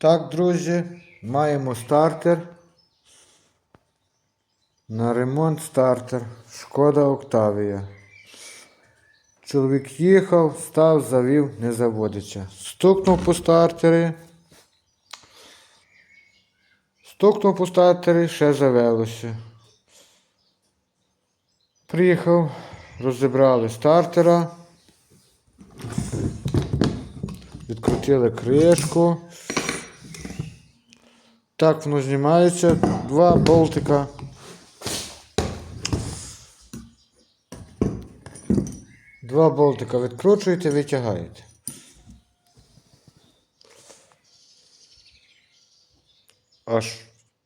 Так, друзі, маємо стартер. На ремонт стартер. Шкода Октавія. Чоловік їхав, став, завів, не заводиться. Стукнув по стартері. Стукнув по стартері, ще завелося. Приїхав, розібрали стартера. Відкрутили кришку. Так воно знімається. Два болтика. Два болтика відкручуєте, витягаєте. Аж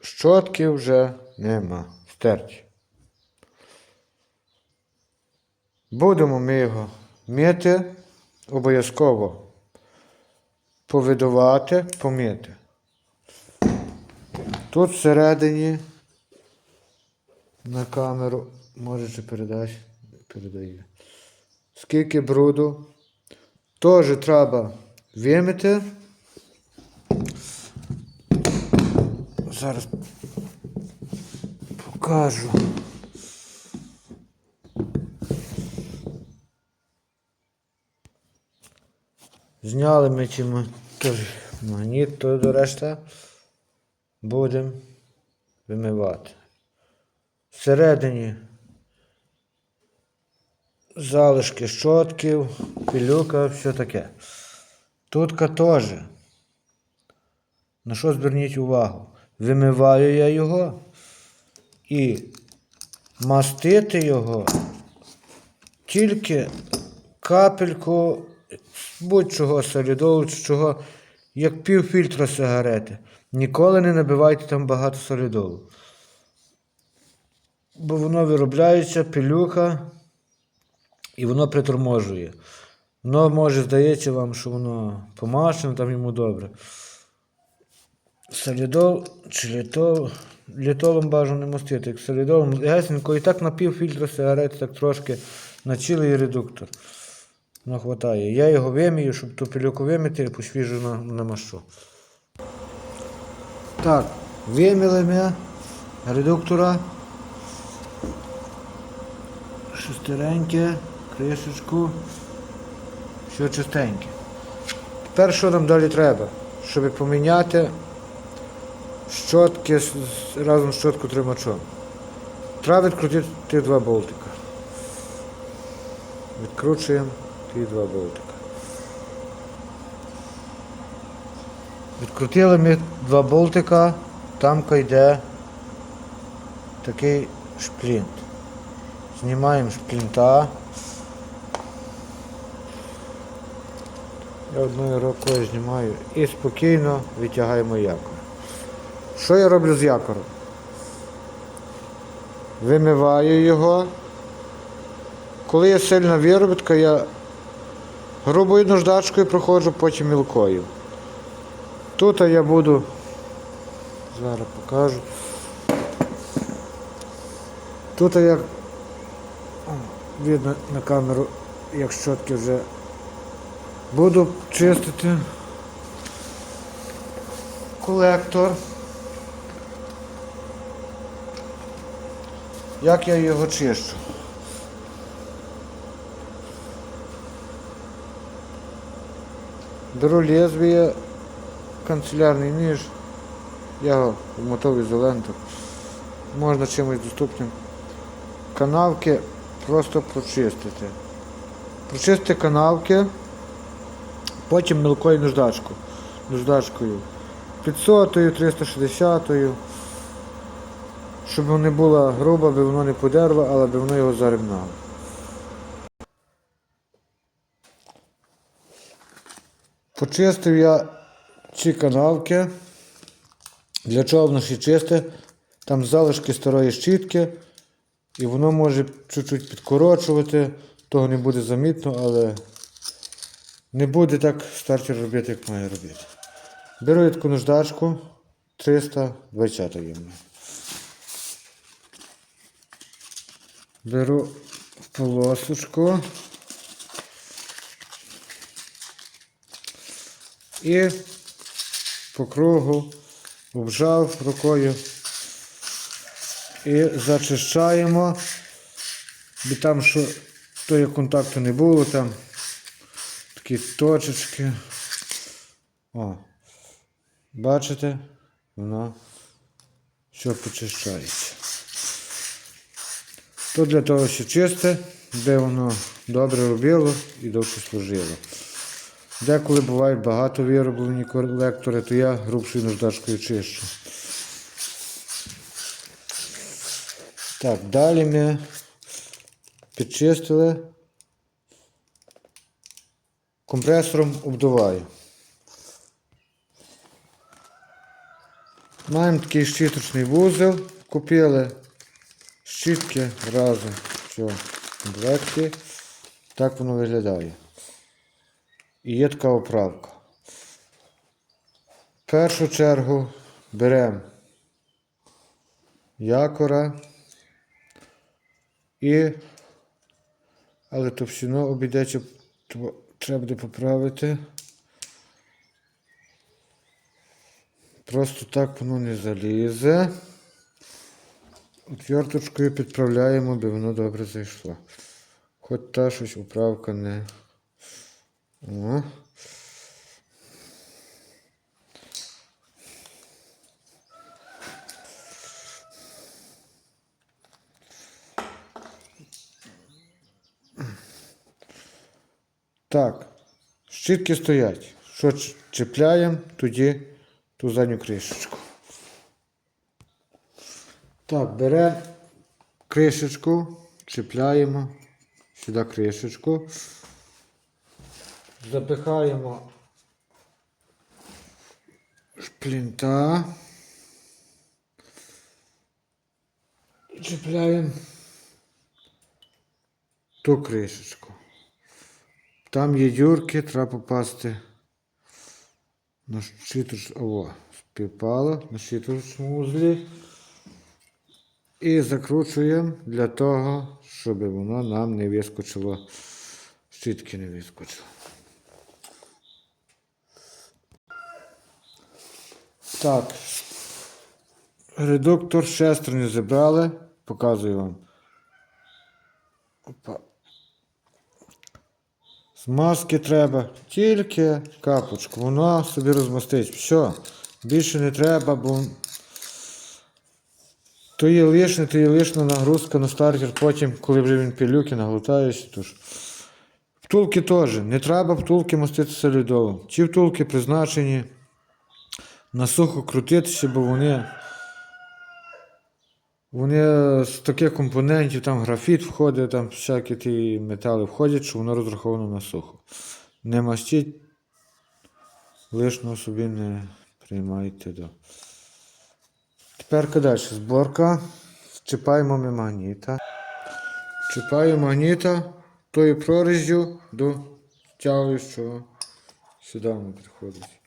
щотки вже нема. Стерті. Будемо ми його мити обов'язково повидувати, помити. Тут всередині на камеру можете передати, передає. Скільки бруду. Теж треба вимити. Зараз покажу. Зняли ми теж магніт, то до решта будемо вимивати. Всередині залишки щотків, пилюка, все таке. Тутка теж. На що зверніть увагу? Вимиваю я його і мастити його тільки капельку будь-чого солідолу чи чого, як пів фільтра сигарети. Ніколи не набивайте там багато солідолу. Бо воно виробляється, пилюка, і воно приторможує. Воно може здається вам, що воно помашено, там йому добре. Солідол чи літол, літолом бажано не мастити. Як солідолом гесенько і так на пів сигарети, так трошки на цілий редуктор. Ну, хватає. Я його вимію, щоб ту пилюку вимити і посвіжу на, намащу. Так, виміли ми редуктора. Шестереньке, кришечку. Все чистеньке. Тепер що нам далі треба? Щоб поміняти щотки разом з щотку тримачом. Треба відкрутити ті два болтика. Відкручуємо ті два болтика. Відкрутили ми два болтика, там йде такий шплінт. Знімаємо шплінта. Я одною рукою знімаю і спокійно витягаємо якор. Що я роблю з якором? Вимиваю його. Коли є сильна виробітка, я грубою наждачкою проходжу, потім мілкою. Тут я буду, зараз покажу. Тут як видно на камеру, як щотки вже буду чистити колектор. Як я його чищу? Беру лезвие, канцелярний ніж, я вмотав ізоленту. Можна чимось доступним. Канавки просто прочистити. Прочистити канавки, потім мілкою наждачку. Наждачкою. 500, 360, щоб не була груба, би воно не подерло, але би воно його зарівнало. Почистив я ці канавки. Для чого воно ще чисте? Там залишки старої щітки, і воно може чуть-чуть підкорочувати, того не буде замітно, але не буде так стартер робити, як має робити. Беру я таку наждачку 320 є. Беру полосочку і по кругу, обжав рукою і зачищаємо. Бо там, що тої контакту не було, там такі точечки. О, бачите, воно що почищається. То для того, що чисте, де воно добре робило і довше служило. Деколи бувають багато вироблені колектори, то я грубшою наждачкою чищу. Так, далі ми підчистили. Компресором обдуваю. Маємо такий щіточний вузел. Купили щітки разом в комплекті. Так воно виглядає. І є така оправка. В першу чергу беремо якора і, але товщину обійдеться, треба буде поправити. Просто так воно не залізе. Отверточкою підправляємо, аби воно добре зайшло. Хоч та щось управка не. О. Так, щітки стоять. Що чіпляємо, тоді ту задню кришечку. Так, беремо кришечку, чіпляємо сюди кришечку. Запихаємо шплінта. І чіпляємо ту кришечку. Там є дюрки, треба попасти на щиточ... О, співпало на щиточному узлі. І закручуємо для того, щоб воно нам не вискочило, щітки не вискочило. Так. Редуктор шестерню зібрали. Показую вам. Опа. Змазки треба тільки капочку. Воно собі розмастить. Все. Більше не треба, бо то є лишня, то є лишня нагрузка на стартер, потім, коли вже він пилюки наглотаєш, то ж. Втулки теж. Не треба втулки мастити солідолом. Ці втулки призначені на сухо крутитися, бо вони. Вони з таких компонентів, там графіт входить, там всякі ті метали входять, що воно розраховано на сухо. Не мастіть, лишнього собі не приймайте до. Тепер далі зборка. Чіпаємо ми магніта. Чіпаємо магніта тою прорізю до тягуючого сюди воно підходить.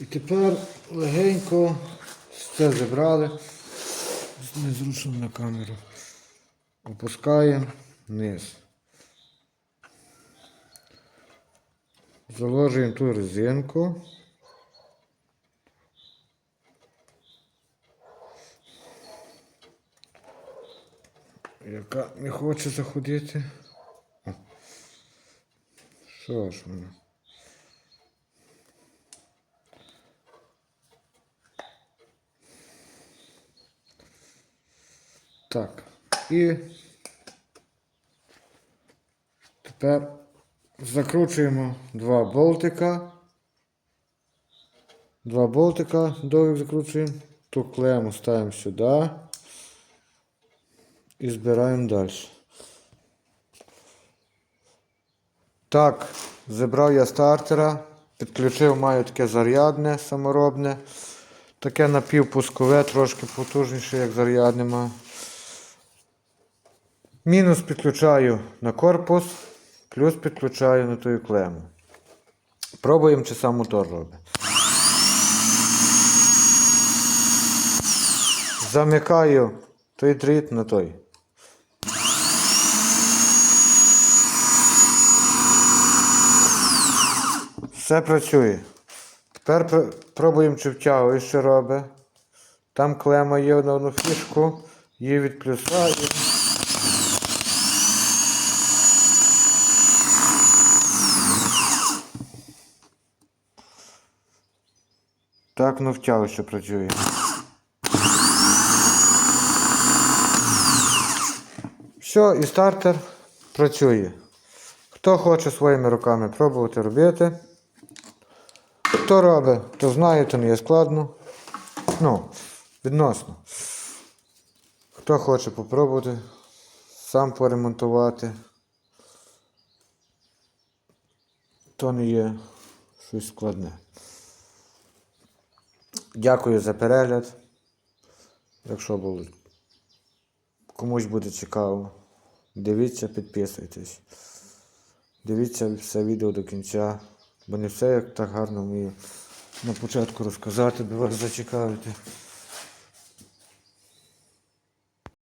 І тепер легенько все забрали. Незручно на камеру. Опускаємо вниз. Заложуємо ту резинку. Яка не хоче заходити. Що ж воно? Так. І тепер закручуємо два болтика. Два болтика довгих закручуємо. Ту клему ставимо сюди. І збираємо далі. Так, зібрав я стартера. Підключив, маю таке зарядне саморобне. Таке напівпускове, трошки потужніше, як зарядне маю. Мінус підключаю на корпус, плюс підключаю на ту клему. Пробуємо, чи сам мотор робить. Замикаю той дріт на той. Все працює. Тепер пр- пробуємо, чи втягує, що робить. Там клема є на одну фішку, її відплюсаємо. Так, ну втягує, що працює. Все, і стартер працює. Хто хоче своїми руками пробувати робити. Хто робить, то знає, то не є складно. Ну, відносно. Хто хоче попробувати сам поремонтувати, то не є щось складне. Дякую за перегляд. Якщо було комусь буде цікаво, дивіться, підписуйтесь. Дивіться все відео до кінця, бо не все як так гарно вмію на початку розказати, би вас зацікавити.